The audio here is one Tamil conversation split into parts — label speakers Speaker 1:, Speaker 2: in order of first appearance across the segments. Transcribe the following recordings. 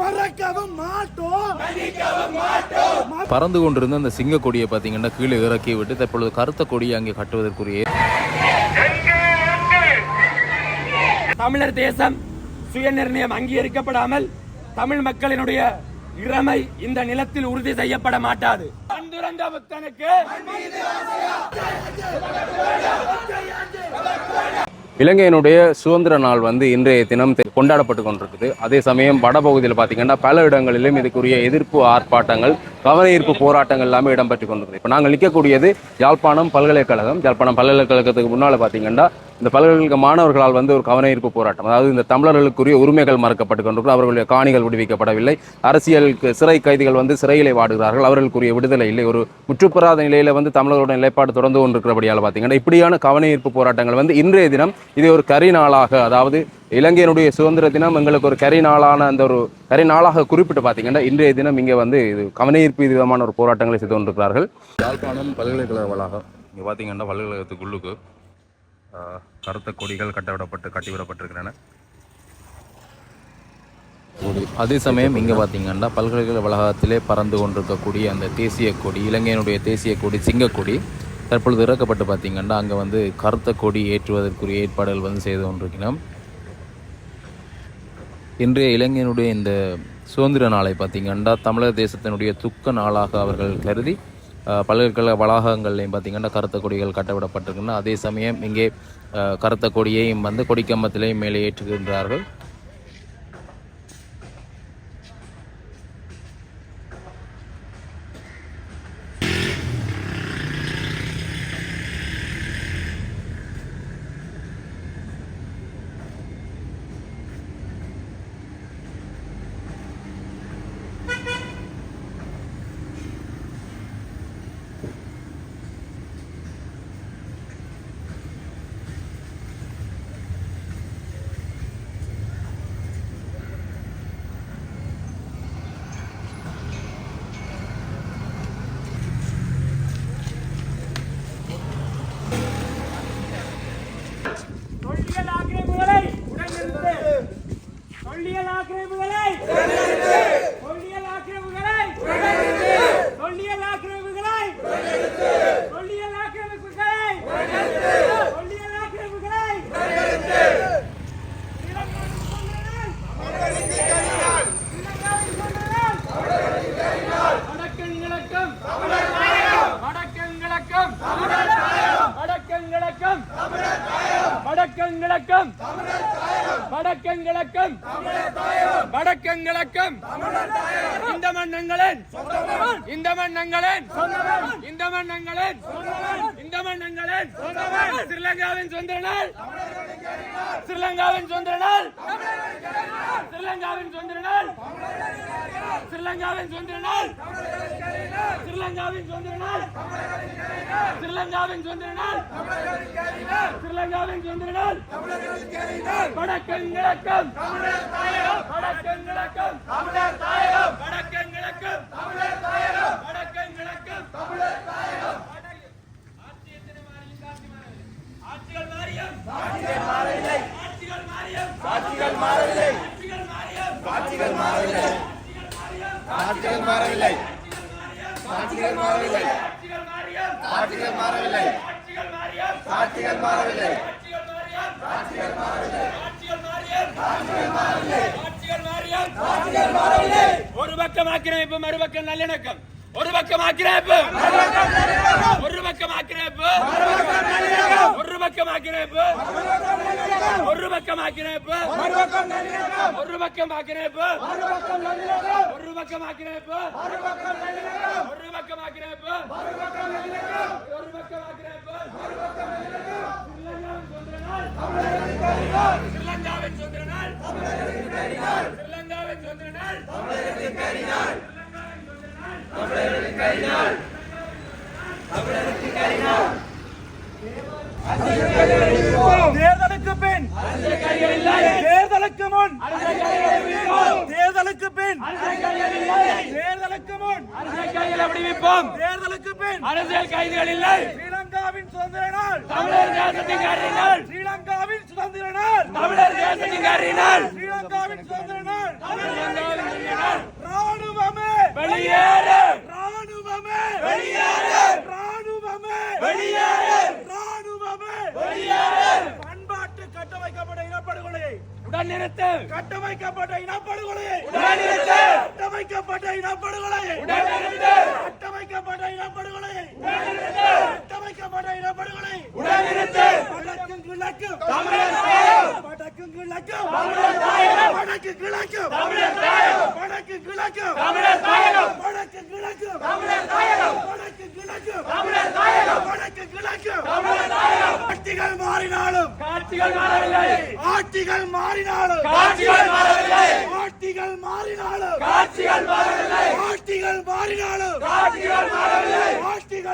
Speaker 1: மறக்கவும் மாட்டோம்.
Speaker 2: பறந்து கொண்டிருந்த அந்த சிங்க கொடியை பார்த்தீங்கன்னா கீழே இறக்கி விட்டு தற்பொழுது கருத்த கொடியை அங்கே கட்டுவதற்குரிய
Speaker 3: தமிழர் தேசம் சுயநிர்ணயம் அங்கீகரிக்கப்படாமல் தமிழ் மக்களினுடைய இறமை இந்த நிலத்தில் உறுதி செய்யப்பட மாட்டாது.
Speaker 2: இலங்கையினுடைய சுதந்திர நாள் வந்து இன்றைய தினம் இது கொண்டாடப்பட்டு கொண்டிருக்குது. அதே சமயம் வடபகுதியில் பார்த்தீங்கன்னா பல இடங்களிலும் இதுக்குரிய எதிர்ப்பு ஆர்ப்பாட்டங்கள் கவன ஈர்ப்பு போராட்டங்கள் எல்லாமே இடம்பெற்று கொண்டிருக்குது. இப்போ நாங்கள் நிற்கக்கூடியது யாழ்ப்பாணம் பல்கலைக்கழகம். யாழ்ப்பாணம் பல்கலைக்கழகத்துக்கு முன்னால் பார்த்தீங்கன்னா இந்த பல்கலைக்கழக மாணவர்களால் வந்து ஒரு கவன ஈர்ப்பு போராட்டம் அதாவது இந்த தமிழர்களுக்குரிய உரிமைகள் மறுக்கப்பட்டு கொண்டிருக்கு அவர்களுடைய காணிகள் விடுவிக்கப்படவில்லை. அரசியலுக்கு சிறை கைதிகள் வந்து சிறையிலே வாடுகிறார்கள். அவர்களுக்குரிய விடுதலை இல்லை. ஒரு முற்றுப்பெறாத நிலையில் வந்து தமிழர்களோட நிலைப்பாடு தொடர்ந்து கொண்டிருக்கிறபடியால் பார்த்தீங்கன்னா இப்படியான கவன ஈர்ப்பு போராட்டங்கள் வந்து இன்றைய தினம் இதை ஒரு கரி நாளாக அதாவது இலங்கையினுடைய சுதந்திர தினம் எங்களுக்கு ஒரு கரி நாளான அந்த ஒரு கரி நாளாக குறிப்பிட்டு பார்த்தீங்கன்னா இன்றைய தினம் இங்கே வந்து இது கவன ஈர்ப்பு இது விதமான ஒரு போராட்டங்களை செய்து கொண்டிருக்கிறார்கள். யாழ்ப்பாணம் பல்கலைக்கழக வளாகம் இங்கே பார்த்தீங்கன்னா பல்கலைக்கழகத்துக்குள்ளுக்கு கருத்த கொடிகள் கட்டவிடப்பட்டு கட்டிவிடப்பட்டிருக்கின்றன. அதே சமயம் இங்கே பார்த்தீங்கன்னா பல்கலைக்கழக வளாகத்திலே பறந்து கொண்டிருக்கக்கூடிய அந்த தேசிய கொடி இலங்கையினுடைய தேசிய கொடி சிங்கக்கொடி தற்பொழுது இறக்கப்பட்டு பார்த்தீங்கன்னா அங்கே வந்து கருத்த கொடி ஏற்றுவதற்குரிய ஏற்பாடுகள் வந்து செய்து கொண்டிருக்கிறோம். இன்றைய இளைஞனுடைய இந்த சுதந்திர நாளை பார்த்திங்கன்னா தமிழர் தேசத்தினுடைய துக்க நாளாக அவர்கள் கருதி பல்கலைக்கழக வளாகங்கள்லையும் பார்த்தீங்கன்னா கருத்த கொடிகள் கட்டவிடப்பட்டிருக்கின்றன. அதே சமயம் இங்கே கருத்த கொடியையும் வந்து கொடிக்கம்பத்திலையும் மேலே ஏற்றுகின்றார்கள்.
Speaker 3: ஸ்ரீலங்காவின் சுதந்திர நாள் ஸ்ரீலங்காவின் சுதந்திர நாள் ஸ்ரீலங்காவின் சுதந்திர நாள் ஸ்ரீலங்காவின் சுதந்திர நாள் ஸ்ரீலங்காவின் சுதந்திர நாள் ஸ்ரீலங்காவின் சுதந்திர நாள் வடக்கங்கிழக்கம் வடக்கங்கிழக்கம் வடக்கங்கிழக்கம் வடக்கங்கிழக்கம் ஆட்சிகள் மாறியம் ஆட்சிகள் மாறவில்லை ஆட்சிகள் மாறியம். ஆட்சிகள் மாறவில்லை. ஆட்சிகள் மாறவில்லை.
Speaker 1: ஆட்சிகள் மாறவில்லை.
Speaker 3: ஆட்சிகள் மாறவில்லை.
Speaker 1: ஆட்சிகள் மாறவில்லை.
Speaker 3: ஆட்சிகள் மாறியம்
Speaker 1: ஆட்சிகள் மாறவில்லை.
Speaker 3: ஆட்சிகள்
Speaker 1: மாறவில்லை.
Speaker 3: ஆட்சிகள் மாறவில்லை. ஒரு பக்கம் ஆக்கிரமிப்பு மறுபக்கம் நல்லிணக்கம். ஒரு பக்கம் ஆக்கிரேப்பு ஒரு பக்கம் ஆக்கிரேப்பு ஒரு பக்கம் ஆக்கிரேப்பு ஒரு பக்கம் ஆக்கிரேப்பு ஒரு பக்கம் ஆக்கிரேப்பு ஒரு பக்கம் ஆக்கிரேப்பு ஒரு பக்கம் ஆக்கிரேப்பு ஒரு பக்கம் ஆக்கிரமிப்பு. ஸ்ரீலங்காவின் சொந்த நாள். ஸ்ரீலங்காவின் சொந்த நாள்.
Speaker 1: தேர்தலுக்கு பின் தேர்தலுக்கு முன் தேர்தலுக்கு பின் தேர்தலுக்கு முன்
Speaker 3: அரசியல் விடுவிப்போம்
Speaker 1: தேர்தலுக்கு பின்
Speaker 3: அரசியல் கைதிகள் இல்லை
Speaker 1: ஸ்ரீலங்காவின் சுதந்திர நாள்
Speaker 3: தமிழர் தேசத்தின் காரினால்
Speaker 1: ஸ்ரீலங்காவின் சுதந்திர நாள்
Speaker 3: தமிழர் தேசத்தின் காரினால்
Speaker 1: ஸ்ரீலங்காவின் சுதந்திர நாள்
Speaker 4: ராணுவமே வெளியேறு
Speaker 1: ராணுவமே பண்பாட்டு
Speaker 4: கட்டமைக்கப்பட்ட இனப்படுகொலையை
Speaker 1: உடன் நிறுத்து
Speaker 4: கட்டமைக்கப்பட்ட இனப்படுகொலையை
Speaker 1: உடன் நிறுத்து கட்டமைக்கப்பட்ட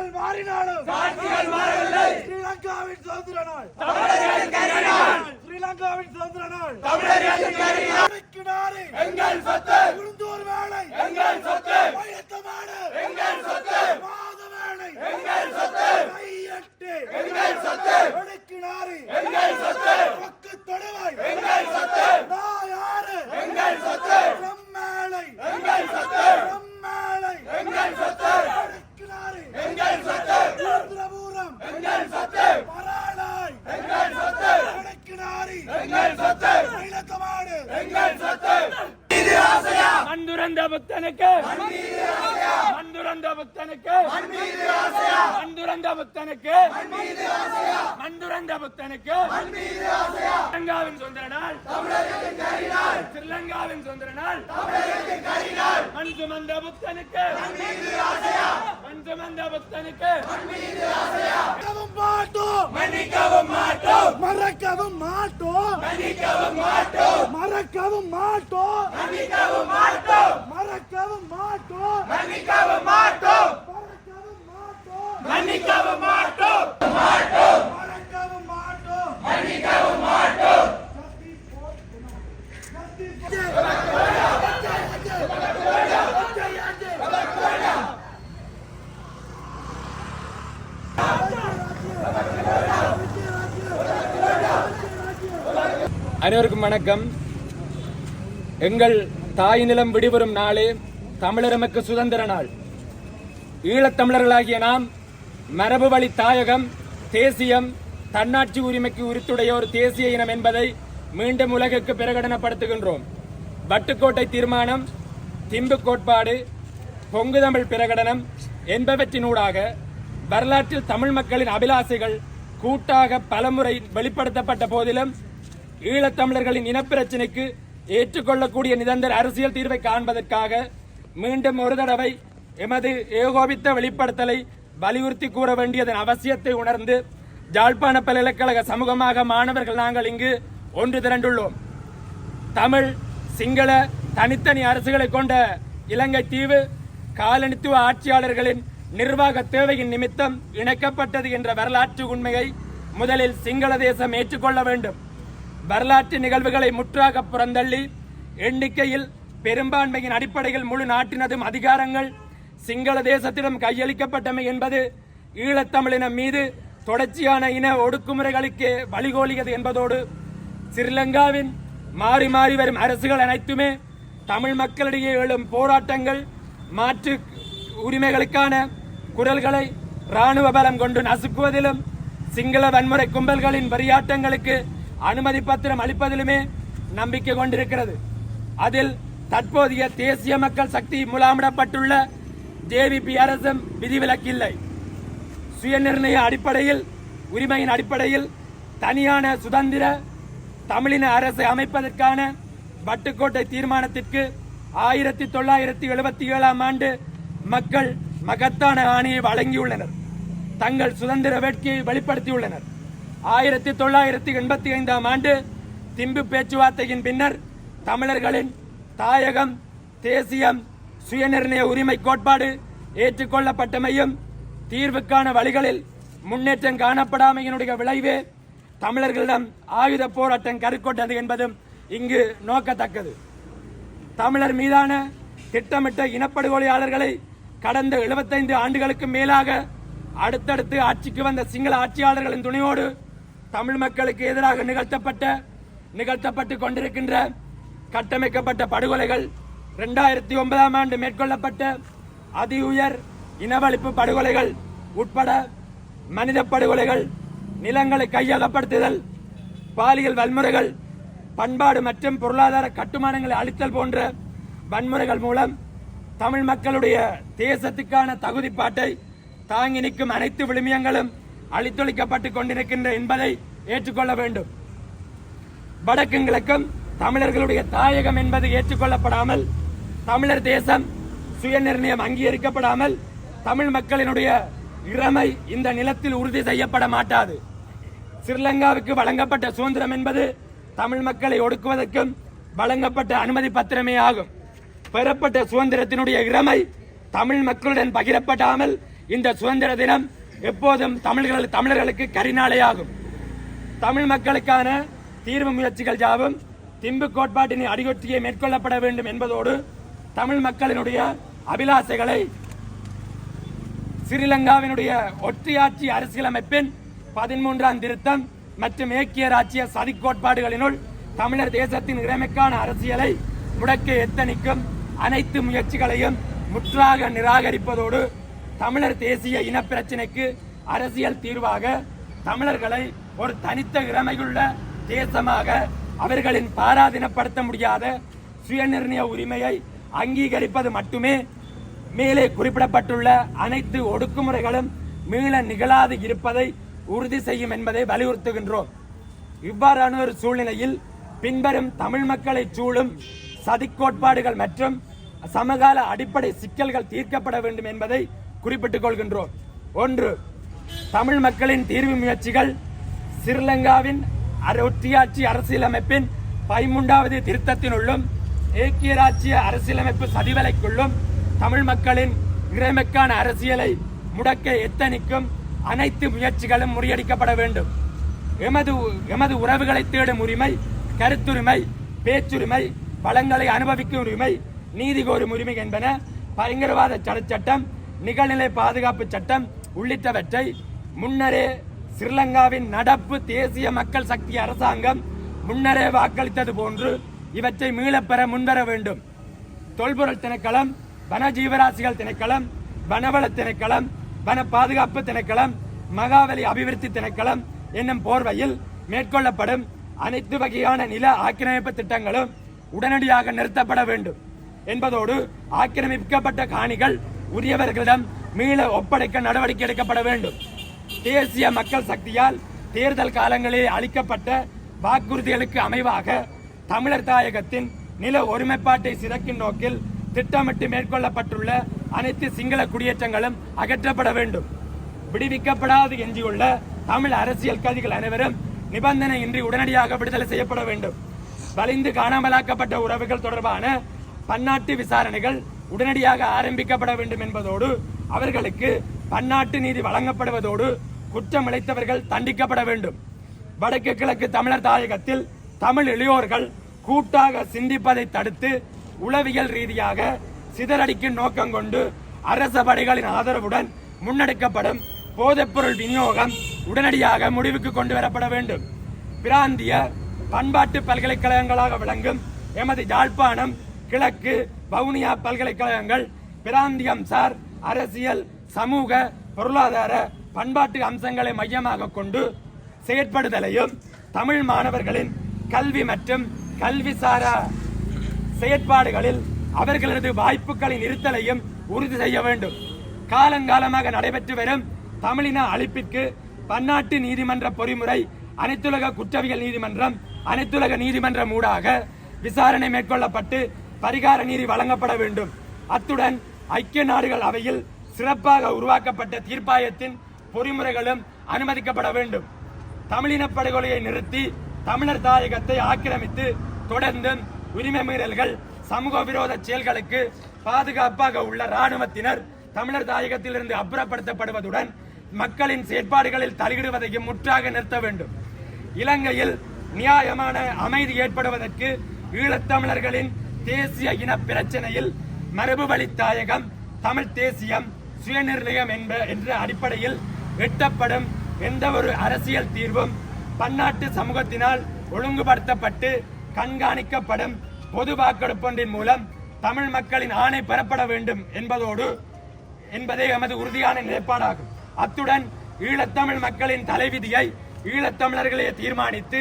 Speaker 4: ஆட்சிகள் மாறினாலும்
Speaker 1: காட்சிகள் மாறவில்லை
Speaker 4: ஸ்ரீலங்காவின் சுதந்திர நாள் ஸ்ரீலங்காவின் சுதந்திர நாள்
Speaker 1: எங்கள் சொத்து
Speaker 4: உளுந்தூர் வேலை
Speaker 1: எங்கள் சொத்து
Speaker 4: வயத்தமாடு
Speaker 1: எங்கள் சொத்து
Speaker 4: மாத வேலை
Speaker 1: எங்கள் சொத்து
Speaker 4: கையட்டு
Speaker 1: எங்கள் சொத்து
Speaker 4: வடக்கினாறு
Speaker 1: எங்கள் சொத்து
Speaker 4: பக்கு தொடுவாய்
Speaker 1: எங்கள் சொத்து
Speaker 4: நான் யாரு
Speaker 1: எங்கள் சொத்து
Speaker 4: செம்மேலை
Speaker 1: எங்கள் சொத்து
Speaker 4: செம்மேலை
Speaker 1: எங்கள் சொத்து எங்கள் சொத்து மந்துரந்த புத்தனுக்கு மந்துரந்த புத்தனுக்கு மந்துரந்த புத்தனுக்கு மந்துரந்த புத்தனுக்கு ஸ்ரீலங்காவின் சுதந்திர நாள் ஸ்ரீலங்காவின் சுதந்திர நாள் மண் சுமந்த புத்தனுக்கு மண் சுமந்த புத்தனுக்கு
Speaker 4: மறக்கவும் மாட்டோம்
Speaker 1: மன்னிக்கவும்
Speaker 4: மறக்கவும் மாட்டோம்.
Speaker 1: மன்னிக்கவும் மாட்டோம்.
Speaker 4: மறக்கவும் மாட்டோம்.
Speaker 1: மன்னிக்கவும் மாட்டோம்.
Speaker 4: மறக்கவும் மாட்டோம்.
Speaker 1: மன்னிக்கவும் மாட்டோம். மன்னிக்கவும்
Speaker 4: மாட்டோம்.
Speaker 1: மாட்டோம்.
Speaker 4: மறக்கவும் மாட்டோம்.
Speaker 1: மன்னிக்கவும் மாட்டோம்.
Speaker 3: அனைவருக்கும் வணக்கம். எங்கள் தாய் நிலம் விடுபெறும் நாளே தமிழரமக்கு சுதந்திர நாள். ஈழத்தமிழர்களாகிய நாம் மரபு வழி தாயகம் தேசியம் தன்னாட்சி உரிமைக்கு உரித்துடைய ஒரு தேசிய இனம் என்பதை மீண்டும் உலகுக்கு பிரகடனப்படுத்துகின்றோம். வட்டுக்கோட்டை தீர்மானம் திம்பு கோட்பாடு பொங்கு தமிழ் பிரகடனம் என்பவற்றினூடாக வரலாற்றில் தமிழ் மக்களின் அபிலாசைகள் கூட்டாக பலமுறை வெளிப்படுத்தப்பட்ட போதிலும் ஈழத்தமிழர்களின் இனப்பிரச்சினைக்கு ஏற்றுக்கொள்ளக்கூடிய நிரந்தர அரசியல் தீர்வை காண்பதற்காக மீண்டும் ஒரு தடவை எமது ஏகோபித்த வெளிப்படுத்தலை வலியுறுத்தி கூற வேண்டியதன் அவசியத்தை உணர்ந்து ஜாழ்ப்பாண பல்கலைக்கழக சமூகமாக மாணவர்கள் நாங்கள் இங்கு ஒன்று திரண்டுள்ளோம். தமிழ் சிங்கள தனித்தனி அரசுகளை கொண்ட இலங்கை தீவு காலனித்துவ ஆட்சியாளர்களின் நிர்வாக தேவையின் நிமித்தம் இணைக்கப்பட்டது என்ற வரலாற்று உண்மையை முதலில் சிங்கள தேசம் ஏற்றுக்கொள்ள வேண்டும். வரலாற்று நிகழ்வுகளை முற்றாக புறந்தள்ளி எண்ணிக்கையில் பெரும்பான்மையின் அடிப்படையில் முழு நாட்டினதும் அதிகாரங்கள் சிங்கள தேசத்திடம் கையளிக்கப்பட்டமை என்பது ஈழத்தமிழினம் மீது தொடர்ச்சியான இன ஒடுக்குமுறைகளுக்கு வழிகோலியது என்பதோடு ஸ்ரீலங்காவின் மாறி மாறி வரும் அரசுகள் அனைத்துமே தமிழ் மக்களிடையே எழும் போராட்டங்கள் மாற்று உரிமைகளுக்கான குரல்களை ராணுவ பலம் கொண்டு நசுக்குவதிலும் சிங்கள வன்முறை கும்பல்களின் வரியாட்டங்களுக்கு அனுமதி பத்திரம் அளிப்பதிலுமே நம்பிக்கை கொண்டிருக்கிறது. அதில் தற்போதைய தேசிய மக்கள் சக்தி முலாமிடப்பட்டுள்ள ஜேவிபி அரசும் விதிவிலக்கில்லை. சுயநிர்ணய அடிப்படையில் உரிமையின் அடிப்படையில் தனியான சுதந்திர தமிழின அரசை அமைப்பதற்கான வட்டுக்கோட்டை தீர்மானத்திற்கு ஆயிரத்தி தொள்ளாயிரத்தி எழுபத்தி ஏழாம் ஆண்டு மக்கள் மகத்தான ஆணையை வழங்கியுள்ளனர். தங்கள் சுதந்திர வேட்கையை வெளிப்படுத்தியுள்ளனர். ஆயிரத்தி தொள்ளாயிரத்தி எண்பத்தி ஐந்தாம் ஆண்டு திம்பு பேச்சுவார்த்தையின் பின்னர் தமிழர்களின் தாயகம் தேசியம் சுயநிர்ணய உரிமை கோட்பாடு ஏற்றுக்கொள்ளப்பட்டமையும் தீர்வுக்கான வழிகளில் முன்னேற்றம் காணப்படாமையினுடைய விளைவே தமிழர்களிடம் ஆயுத போராட்டம் கருக்கொண்டது என்பதும் இங்கு நோக்கத்தக்கது. தமிழர் மீதான திட்டமிட்ட இனப்படுகொலையாளர்களை கடந்த 75 ஆண்டுகளுக்கு மேலாக அடுத்தடுத்து ஆட்சிக்கு வந்த சிங்கள ஆட்சியாளர்களின் துணையோடு தமிழ் மக்களுக்கு எதிராக நிகழ்த்தப்பட்ட நிகழ்த்தப்பட்டு கொண்டிருக்கின்ற கட்டமைக்கப்பட்ட படுகொலைகள் ரெண்டாயிரத்தி ஒன்பதாம் ஆண்டு மேற்கொள்ளப்பட்ட அதி உயர் இனவழிப்பு படுகொலைகள் உட்பட மனித படுகொலைகள் நிலங்களை கையகப்படுத்துதல் பாலியல் வன்முறைகள் பண்பாடு மற்றும் பொருளாதார கட்டுமானங்களை அளித்தல் போன்ற வன்முறைகள் மூலம் தமிழ் மக்களுடைய தேசத்துக்கான தகுதிப்பாட்டை தாங்கி நிற்கும் அனைத்து விழுமியங்களும் அழித்தொழிக்கப்பட்டு கொண்டிருக்கின்ற என்பதை ஏற்றுக்கொள்ள வேண்டும். வடக்கும் கிழக்கும் தமிழர்களுடைய தாயகம் என்பது ஏற்றுக்கொள்ளப்படாமல் தமிழர் தேசம் சுயநிர்ணயம் அங்கீகரிக்கப்படாமல் தமிழ் மக்களினுடைய இறமை இந்த நிலத்தில் உறுதி செய்யப்பட மாட்டாது. ஸ்ரீலங்காவுக்கு வழங்கப்பட்ட சுதந்திரம் என்பது தமிழ் மக்களை ஒடுக்குவதற்கும் வழங்கப்பட்ட அனுமதி பத்திரமே ஆகும். பெறப்பட்ட சுதந்திரத்தினுடைய இறமை தமிழ் மக்களுடன் பகிரப்படாமல் இந்த சுதந்திர தினம் எப்போதும் தமிழர்கள் தமிழர்களுக்கு கரிநாளையாகும் தமிழ் மக்களுக்கான தீர்வு முயற்சிகள் யாவும் திம்பு கோட்பாட்டினை அடிகொற்றியே மேற்கொள்ளப்பட வேண்டும் என்பதோடு தமிழ் மக்களினுடைய அபிலாசைகளை ஸ்ரீலங்காவினுடைய ஒற்றையாட்சி அரசியலமைப்பின் பதிமூன்றாம் திருத்தம் மற்றும் ஏக்கிய ராச்சிய சதி கோட்பாடுகளினுள் தமிழர் தேசத்தின் இறைமைக்கான அரசியலை முடக்க எத்தனிக்கும் அனைத்து முயற்சிகளையும் முற்றாக நிராகரிப்பதோடு தமிழர் தேசிய இனப்பிரச்சினைக்கு அரசியல் தீர்வாக தமிழர்களை ஒரு தனித்த இறமையுள்ள தேசமாக அவர்களின் பாராதீனப்படுத்த முடியாத சுயநிர்ணய உரிமையை அங்கீகரிப்பது மட்டுமே மேலே குறிப்பிடப்பட்டுள்ள அனைத்து ஒடுக்குமுறைகளும் மீள நிகழாது இருப்பதை உறுதி செய்யும் என்பதை வலியுறுத்துகின்றோம். இவ்வாறான ஒரு சூழ்நிலையில் பின்வரும் தமிழ் மக்களை சூழும் சதிக் கோட்பாடுகள் மற்றும் சமகால அடிப்படை சிக்கல்கள் தீர்க்கப்பட வேண்டும் என்பதை குறிப்பிட்டுக் கொள்கின்றோம் ஒன்று தமிழ் மக்களின் தீர்வு முயற்சிகள் ஸ்ரீலங்காவின் அர- அரசியலமைப்பின் பதிமூன்றாவது திருத்தத்தினுள்ளும் ஏக்கிய ராஜ்ய அரசியலமைப்பு சதிவலைக்குள்ளும் தமிழ் மக்களின் இறைமைக்கான அரசியலை முடக்க எத்தனிக்கும் அனைத்து முயற்சிகளும் முறியடிக்கப்பட வேண்டும். எமது எமது உறவுகளை தேடும் உரிமை கருத்துரிமை பேச்சுரிமை பலங்களை அனுபவிக்கும் உரிமை நீதி கோரும் உரிமை என்பன பயங்கரவாத சட்டச்சட்டம் சட்டம் நிகழ்நிலை பாதுகாப்பு சட்டம் உள்ளிட்டவற்றை முன்னரே ஸ்ரீலங்காவின் நடப்பு தேசிய மக்கள் சக்தி அரசாங்கம் முன்னரே வாக்களித்தது போன்று இவற்றை மீளப்பெற முன்வர வேண்டும். தொல்பொருள் திணைக்களம் வன ஜீவராசிகள் திணைக்களம் வனவள திணைக்களம் வன பாதுகாப்பு திணைக்களம் மகாவலி அபிவிருத்தி திணைக்களம் என்னும் போர்வையில் மேற்கொள்ளப்படும் அனைத்து வகையான நில ஆக்கிரமிப்பு திட்டங்களும் உடனடியாக நிறுத்தப்பட வேண்டும். என்பதோடு ஆக்கிரமிக்கப்பட்ட காணிகள் உரியவர்களிடம் மீள ஒப்படைக்க நடவடிக்கை எடுக்கப்பட வேண்டும். தேசிய மக்கள் சக்தியால் தேர்தல் காலங்களில் அளிக்கப்பட்ட வாக்குறுதிகளுக்கு அமைவாக தமிழர் தாயகத்தின் நில ஒருமைப்பாட்டை சிதைக்கும் நோக்கில் திட்டமிட்டு மேற்கொள்ளப்பட்டுள்ள அனைத்து சிங்கள குடியேற்றங்களும் அகற்றப்பட வேண்டும். விடுவிக்கப்படாது எஞ்சியுள்ள தமிழ் அரசியல் கைதிகள் அனைவரும் நிபந்தனையின்றி உடனடியாக விடுதலை செய்யப்பட வேண்டும். வலிந்து காணாமலாக்கப்பட்ட உறவுகள் தொடர்பான பன்னாட்டு விசாரணைகள் உடனடியாக ஆரம்பிக்கப்பட வேண்டும் என்பதோடு அவர்களுக்கு பன்னாட்டு நீதி வழங்கப்படுவதோடு குற்றம் இழைத்தவர்கள் தண்டிக்கப்பட வேண்டும். வடக்கு கிழக்கு தமிழர் தாயகத்தில் தமிழ் இளையோர்கள் கூட்டாக சிந்திப்பதை தடுத்து உளவியல் ரீதியாக சிதறடிக்கும் நோக்கம் கொண்டு அரச படைகளின் ஆதரவுடன் முன்னெடுக்கப்படும் போதைப்பொருள் விநியோகம் உடனடியாக முடிவுக்கு கொண்டு வரப்பட வேண்டும். பிராந்திய பண்பாட்டு பல்கலைக்கழகங்களாக விளங்கும் எமது யாழ்ப்பாணம் கிழக்கு வவுனியா பல்கலைக்கழகங்கள் பிராந்தியம் சார் அரசியல் சமூக பொருளாதார பண்பாட்டு அம்சங்களை மையமாக கொண்டு செயற்படுதலையும் தமிழ் மாணவர்களின் கல்வி மற்றும் கல்விசாரா செயற்பாடுகளில் அவர்களது வாய்ப்புகளை இருத்தலையும் உறுதி செய்ய வேண்டும். காலங்காலமாக நடைபெற்று வரும் தமிழின அழிப்பிற்கு பன்னாட்டு நீதிமன்ற பொறிமுறை அனைத்துலக குற்றவியல் நீதிமன்றம் அனைத்துலக நீதிமன்றம் ஊடாக விசாரணை மேற்கொள்ளப்பட்டு பரிகார நீதி வழங்கப்பட வேண்டும். அத்துடன் ஐக்கிய நாடுகள் அவையில் சிறப்பாக உருவாக்கப்பட்ட தீர்ப்பாயத்தின் பொறிமுறைகளும் அனுமதிக்கப்பட வேண்டும். தமிழின படுகொலையை நிறுத்தி தமிழர் தாயகத்தை ஆக்கிரமித்து தொடர்ந்தும் உரிமை மீறல்கள் சமூக விரோத செயல்களுக்கு பாதுகாப்பாக உள்ள இராணுவத்தினர் தமிழர் தாயகத்திலிருந்து அப்புறப்படுத்தப்படுவதுடன் மக்களின் செயற்பாடுகளில் தலையிடுவதையும் முற்றாக நிறுத்த வேண்டும். இலங்கையில் நியாயமான அமைதி ஏற்படுவதற்கு ஈழத்தமிழர்களின் தேசிய இன பிரச்சனையில் மரபு வழி தாயகம் தமிழ் தேசியம் சுயநிர்ணயம் என்ற என்ற அடிப்படையில் எட்டப்படும் எந்த ஒரு அரசியல் தீர்வும் பன்னாட்டு சமூகத்தினால் ஒழுங்குபடுத்தப்பட்டு கண்காணிக்கப்படும் பொது வாக்கெடுப்பொன்றின் மூலம் தமிழ் மக்களின் ஆணை பெறப்பட வேண்டும் என்பதோடு என்பதே எமது உறுதியான நிலைப்பாடாகும். அத்துடன் ஈழத்தமிழ் மக்களின் தலைவிதியை ஈழத்தமிழர்களே தீர்மானித்து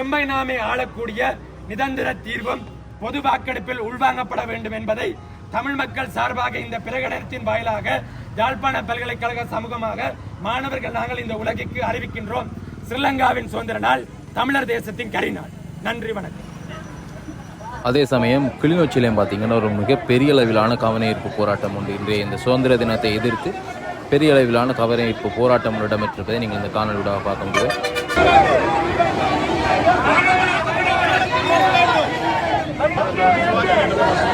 Speaker 3: எம்மை நாமே ஆளக்கூடிய நிதந்திர தீர்வும் பொது வாக்கெடுப்பில் உள்வாங்கப்பட வேண்டும் என்பதை தமிழ் மக்கள் சார்பாக இந்த பிரகடனத்தின் வாயிலாக யாழ்ப்பாண பல்கலைக்கழக சமூகமாக மாணவர்கள் நாங்கள் இந்த உலகிற்கு அறிவிக்கின்றோம். ஸ்ரீலங்காவின் சுதந்திர நாள் தமிழர் தேசத்தின் கரிநாள் நன்றி வணக்கம்.
Speaker 5: அதே சமயம் கிளிநொச்சியிலையும் பார்த்தீங்கன்னா ஒரு மிகப்பெரிய அளவிலான கவனஈர்ப்பு போராட்டம் உண்டு. இன்றைய இந்த சுதந்திர தினத்தை எதிர்த்து பெரிய அளவிலான கவனஈர்ப்பு போராட்டம் இடம்பெற்றிருப்பதை நீங்கள் இந்த காணொலியூடாக பார்க்க முடியும். Yeah.